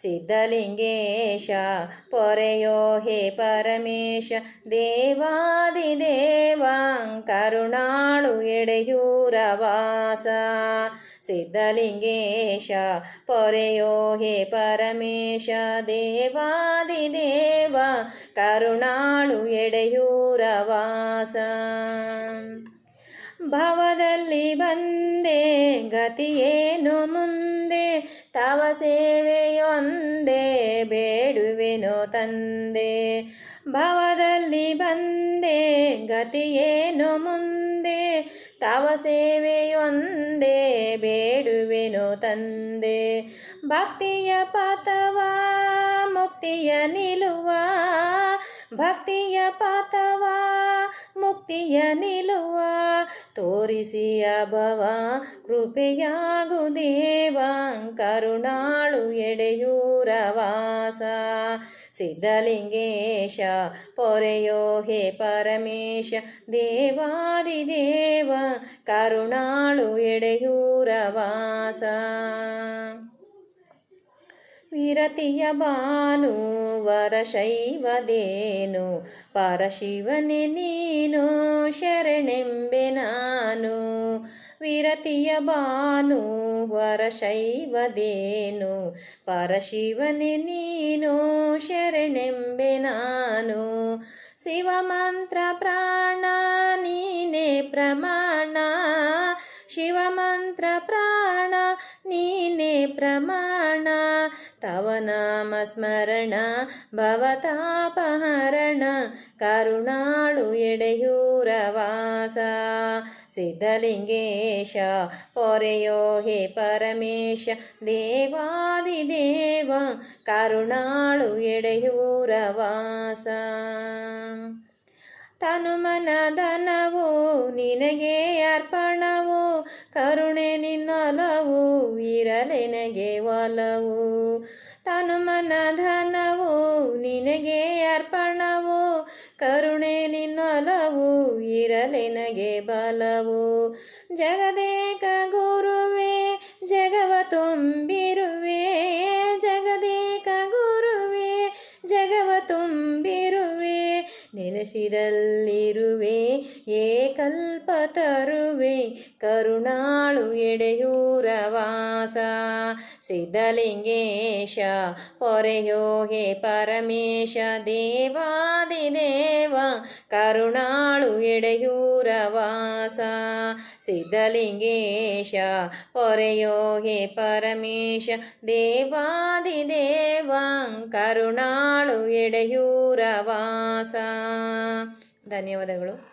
ಸಿದ್ಧಲಿಂಗೇಶ, ಪೊರೆಯೋ ಹೇ ಪರಮೇಶ, ದೇವಾದಿ ಕರುಣಾಳು ಎಡೆಯೂರ ವಾಸ. ಸಿದ್ಧಲಿಂಗೇಶ, ಪೊರೆಯೋ ಹೇ ಪರಮೇಶ, ದೇವಾದಿ ದೇವಾದಿದೇವ ಕರುಣಾಳು ಎಡೆಯೂರವಾಸ ಭವದಲ್ಲಿ ಬಂದೆ ಗತಿಯೇನು ಮುಂದೆ ತವ ಸೇವೆಯೊಂದೇ ಬೇಡುವೆನೋ ತಂದೆ. ಭವದಲ್ಲಿ ಬಂದೆ, ಗತಿಯೇನು ಮುಂದೆ. ತವ ಸೇವೆಯೊಂದೇ ಬೇಡುವೆನೋ ತಂದೆ. ಭಕ್ತಿಯ ಪಥವ ಮುಕ್ತಿಯ ನಿಲುವ. ಭಕ್ತಿಯ ಪಥವ ಮುಕ್ತಿಯ ನಿಲುವ. ತೋರಿಸಿಯ ಭವ ಕೃಪೆಯಾಗು ದೇವ. ಕರುಣಾಳು ಎಡೆಯೂರ ವಾಸ. ಸಿದ್ಧಲಿಂಗೇಶ, ಪೊರೆಯೋ ಹೇ ಪರಮೇಶ ದೇವಾದಿದೇವ ಕರುಣಾಳು ಎಡೆಯೂರ ವಾಸ. ವಿರತಿಯ ಬಾನು ವರಶೈವದೇನು ಪರಶಿವನೆ ನೀನು, ಶರಣೆಂಬೆ ನಾನು. ವಿರತಿಯ ಬಾನು ವರಶೈವದೇನು ಪರಶಿವನೆ ನೀನು, ಶರಣೆಂಬೆ ನಾನು. ಶಿವಮಂತ್ರ ಪ್ರಾಣ, ನೀನೆ ಪ್ರಮಾಣ. ಶಿವಮಂತ್ರ ಪ್ರಾಣ, ನೀನೆ ಪ್ರಮಾಣ. ತವ ನಾಮ ಸ್ಮರಣ ಭವತಾಪಹರಣ ಕರುಣಾಳು ಎಡೆಯೂರ ವಾಸ ಸಿದ್ಧಲಿಂಗೇಶ, ಪೊರೆಯೋ ಹೇ ಪರಮೇಶ ದೇವಾದಿದೇವ ಕರುಣಾಳು ಎಡೆಯೂರವಾಸ ತನುಮನ ಧನವು ನಿನಗೆ ಅರ್ಪಣವು, ಕರುಣೆ ನಿನ್ನೊಲವು ಇರಲೆನಗೆ ಒಲವು. ತನುಮನ ಧನವು ನಿನಗೆ ಅರ್ಪಣವು ಕರುಣೆ ನಿನ್ನೊಲವು ಇರಲೆನಗೆ ಬಲವು. ಜಗದೇಕ ಗುರುವೇ ಜಗವ ತುಂಬಿರುವೆ. ಜಗದೇಕ ಗುರುವೇ ಜಗವ ತುಂಬಿರುವೆ. ನೆಲೆಸಿದಲ್ಲಿರುವೆ. ಏಕಲ್ಪ ತರುವೆ ಕರುಣಾಳು ಎಡೆಯೂರ ವಾಸ. ಸಿದ್ಧಲಿಂಗೇಶ ಪೊರೆಯೋ ಹೇ ಪರಮೇಶ ದೇವಾದಿದೇವ ಕರುಣಾಳು ಎಡೆಯೂರ ವಾಸ. ಸಿದ್ಧಲಿಂಗೇಶ ಪೊರೆಯೋ ಹೇ ಪರಮೇಶ ದೇವಾದಿದೇವ ಕರುಣಾಳು ಎಡೆಯೂರ ವಾಸ. ಧನ್ಯವಾದಗಳು.